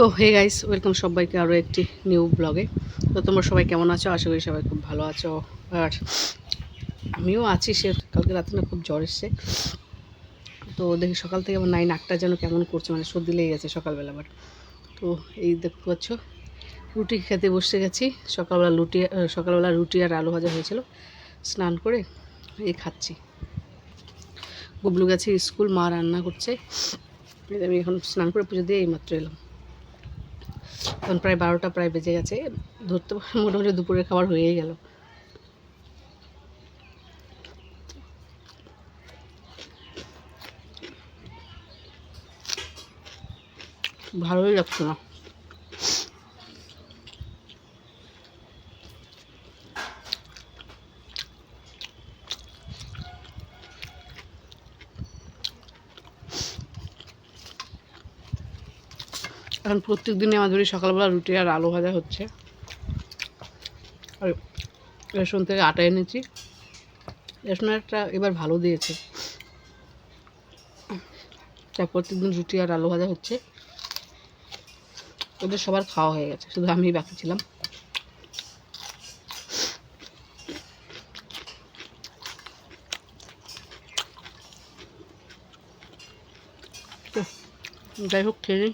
তো hey guys welcome সবাইকে আরও একটি নিউ ব্লগে তো তোমরা সবাই কেমন আছো? আশা করি সবাই খুব ভালো আছো। আর আমিও আছি, সে কালকে রাতে না খুব জ্বর এসছে। তো দেখি সকাল থেকে আমার নাই নাকটা যেন কেমন করছে মানে সর্দি লেগে গেছে সকালবেলা আবার। তো এই দেখতে পাচ্ছ, রুটি খেতে বসে গেছি। সকালবেলা লুটি সকালবেলা রুটি আর আলু ভাজা হয়েছিল। স্নান করে এই খাচ্ছি। গুবলু গেছে স্কুল, মা রান্না করছে। আমি এখন স্নান করে পুজো দিয়ে এইমাত্র এলাম। এখন প্রায় বারোটা, প্রায় বেজে গেছে। ধরতে মোটামুটি দুপুরের খাবার হয়েই গেল। ভালোই লাগছে না। এখন প্রত্যেক দিনে আমাদের সকালবেলা রুটি আর আলু ভাজা হচ্ছে। আর রেশন থেকে আটা এনেছি। রেশনারটা এবার ভালো দিয়েছে। তাই প্রত্যেকদিন রুটি আর আলু ভাজা হচ্ছে। ওদের সবার খাওয়া হয়ে গেছে, শুধু আমি বাকি ছিলাম। যাই হোক, খেয়ে